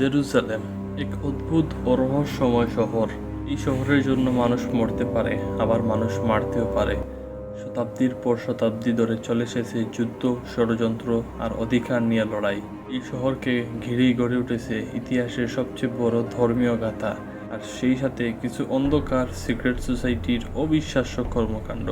Jerusalem এক অদ্ভুত ও রহস্যময় শহর। এই শহরের জন্য মানুষ মরতে পারে, আবার মানুষ মারতেও পারে। শতাব্দীর পর শতাব্দী ধরে চলে এসেছে যুদ্ধ, ষড়যন্ত্র আর অধিকার নিয়ে লড়াই। এই শহরকে ঘিরেই গড়ে উঠেছে ইতিহাসের সবচেয়ে বড় ধর্মীয় গাথা। আর সেই সাথে কিছু অন্ধকার সিক্রেট সোসাইটির অবিশ্বাস্য কর্মকাণ্ড।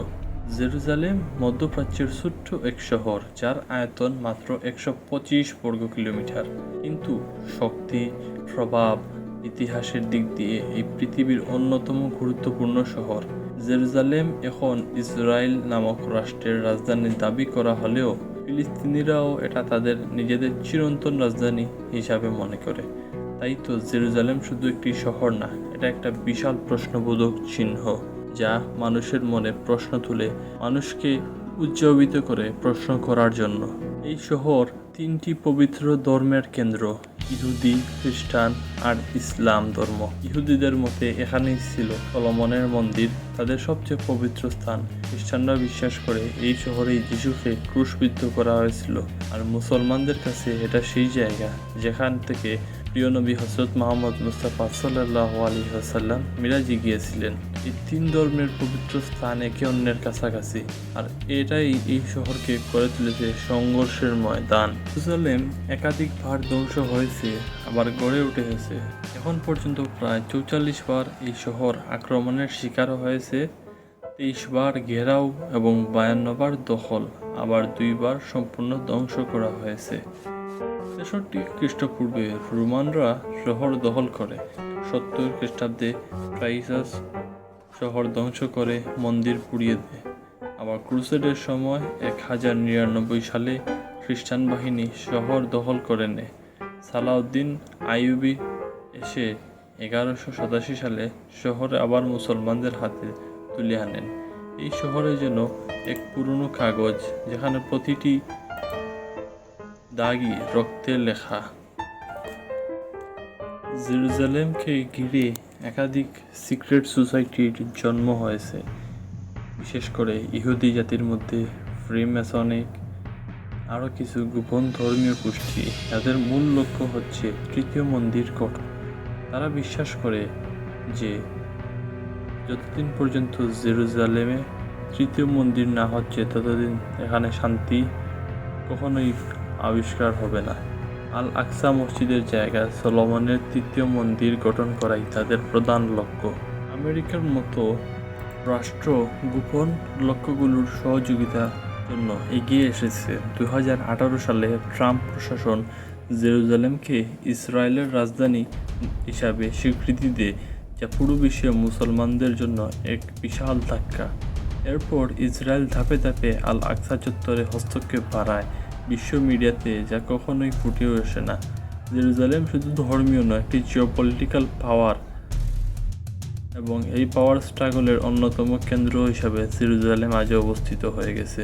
জেরুজালেম, মধ্যপ্রাচ্যের ছোট্ট এক শহর, যার আয়তন মাত্র একশো পঁচিশ বর্গ কিলোমিটার। কিন্তু শক্তি, প্রভাব ইতিহাসের দিক দিয়ে এই পৃথিবীর অন্যতম গুরুত্বপূর্ণ শহর। জেরুজালেম এখন ইসরায়েল নামক রাষ্ট্রের রাজধানী দাবি করা হলেও ফিলিস্তিনিরাও এটা তাদের নিজেদের চিরন্তন রাজধানী হিসাবে মনে করে। তাই তো জেরুজালেম শুধু একটি শহর না, এটা একটা বিশাল প্রশ্নবোধক চিহ্ন। যা মানুষের মনে প্রশ্ন তুলে মানুষকে উজ্জীবিত করে প্রশ্ন করার জন্য। এই শহর তিনটি পবিত্র ধর্মের কেন্দ্র, ইহুদি, খ্রিস্টান আর ইসলাম ধর্ম। ইহুদিদের মতে এখানেই ছিল সলমনের মন্দির, তাদের সবচেয়ে পবিত্র স্থান। খ্রিস্টানরা বিশ্বাস করে এই শহরেই যিশুকে ক্রুশবিদ্ধ করা হয়েছিল আর মুসলমানদের কাছে এটা সেই জায়গা যেখান থেকে প্রিয় নবী হজরত মোহাম্মদ মুস্তাফা সাল্লাহ আলী হাসাল্লাম মিরাজি গিয়েছিলেন। এই তিন ধর্মের পবিত্র স্থান একে অন্যের কাছাকাছি। আর এটাই এই শহরকে করে তুলেছে সংঘর্ষের ময়দান। জেরুজালেম একাধিকবার ধ্বংস হয়েছে, আবার গড়ে উঠেছে। এখন পর্যন্ত প্রায় চৌচল্লিশ বার এই শহর আক্রমণের শিকার হয়েছে, তেইশ বার ঘেরাও এবং বায়ান্ন বার দখল, আবার দুইবার সম্পূর্ণ ধ্বংস করা হয়েছে। তেষট্টি খ্রিস্টপূর্বে রোমানরা শহর দখল করে। সত্তর খ্রিস্টাব্দে প্রাইসাস শহর ধ্বংস করে মন্দির পুড়িয়ে দেয়। আবার ক্রুসেডের সময় এক হাজার নিরানব্বই সালে খ্রিস্টান বাহিনী শহর দখল করে নেয়। সালাউদ্দিন আইউবি এসে এগারোশো সাতাশি সালে শহরে আবার মুসলমানদের হাতে তুলে আনেন। এই শহরে যেন এক পুরনো কাগজ, যেখানে প্রতিটি দাগি রক্তে লেখা। জেরুজালেমকে ঘিরে একাধিক সিক্রেট সোসাইটির জন্ম হয়েছে। বিশেষ করে ইহুদি জাতির মধ্যে ফ্রিমেসনিক আরও কিছু গোপন ধর্মীয় গোষ্ঠী, যাদের মূল লক্ষ্য হচ্ছে তৃতীয় মন্দির গঠন। তারা বিশ্বাস করে যে যতদিন পর্যন্ত জেরুজালেমে তৃতীয় মন্দির না হচ্ছে, ততদিন এখানে শান্তি কখনোই আবিষ্কার হবে না। আল আকসা মসজিদের জায়গায় সলোমনের তৃতীয় মন্দির গঠন করাই তাদের প্রধান লক্ষ্য। আমেরিকার মতো রাষ্ট্র গোপন লক্ষ্যগুলোর সহযোগিতার জন্য এগিয়ে এসেছে। দু হাজার আঠারো সালে ট্রাম্প প্রশাসন জেরুজালেমকে ইসরায়েলের রাজধানী হিসাবে স্বীকৃতি দেয়, যা পুরো বিশ্বে মুসলমানদের জন্য এক বিশাল ধাক্কা। এরপর ইসরায়েল ধাপে ধাপে আল আকসা চত্বরে হস্তক্ষেপ বাড়ায়। বিশ্ব মিডিয়াতে যা কখনোই ফুটেও আসে না। জেরুজালেম শুধু ধর্মীয় নয়, একটি জিওপলিটিক্যাল পাওয়ার এবং এই পাওয়ার স্ট্রাগলের অন্যতম কেন্দ্র হিসাবে জেরুজালেম আজও অবস্থিত হয়ে গেছে।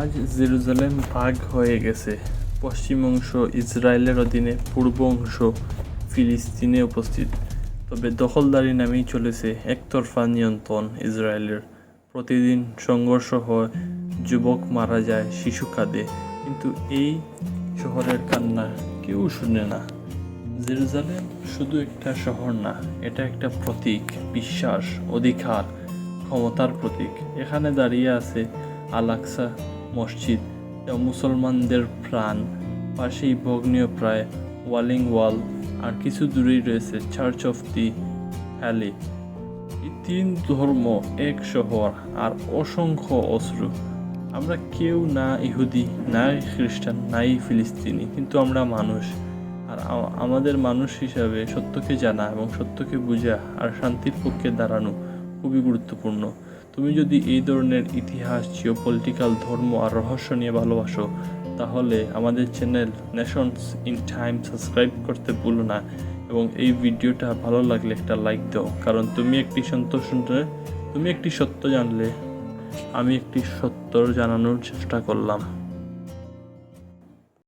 আজ জেরুজালেম ভাগ হয়ে গেছে। পশ্চিম অংশ ইসরায়েলের অধীনে, পূর্ব অংশ ফিলিস্তিনে উপস্থিত। তবে দখলদারি নামেই চলেছে একতরফা নিয়ন্ত্রণ ইসরায়েলের। প্রতিদিন সংঘর্ষ হয় যুবক মারা যায়, শিশু কাঁদে। কিন্তু এই শহরের কান্না কেউ শুনে না। জেরুজালেম শুধু একটা শহর না, এটা একটা প্রতীক, বিশ্বাস, অধিকার, ক্ষমতার প্রতীক। এখানে দাঁড়িয়ে আছে আলাক্সা মসজিদ। যা মুসলমানদের প্রাণ। পাশেই ভগ্নীয় প্রায় ওয়ালিং ওয়াল আর কিছু দূরেই রয়েছে চার্চ অফ দি ভ্যালি এই তিন ধর্ম এক শহর আর অসংখ্য অশ্রু। আমরা কেউ না ইহুদি, না খ্রিস্টান নাই ফিলিস্তিনি, কিন্তু আমরা মানুষ। আর আমাদের মানুষ হিসাবে সত্যকে জানা এবং সত্যকে বোঝা আর শান্তির পক্ষে দাঁড়ানো খুবই গুরুত্বপূর্ণ। তুমি যদি এই ধরনের ইতিহাস জিও পলিটিক্যাল ধর্ম আর রহস্য নিয়ে ভালোবাসো, তাহলে আমাদের channel nations in time subscribe করতে ভুলো না এবং এই ভিডিওটা ভালো লাগলে একটা লাইক দাও। কারণ তুমি একটি সন্তোষ তুমি একটি সত্য জানলে আমি একটি সত্তর জানানোর চেষ্টা করলাম।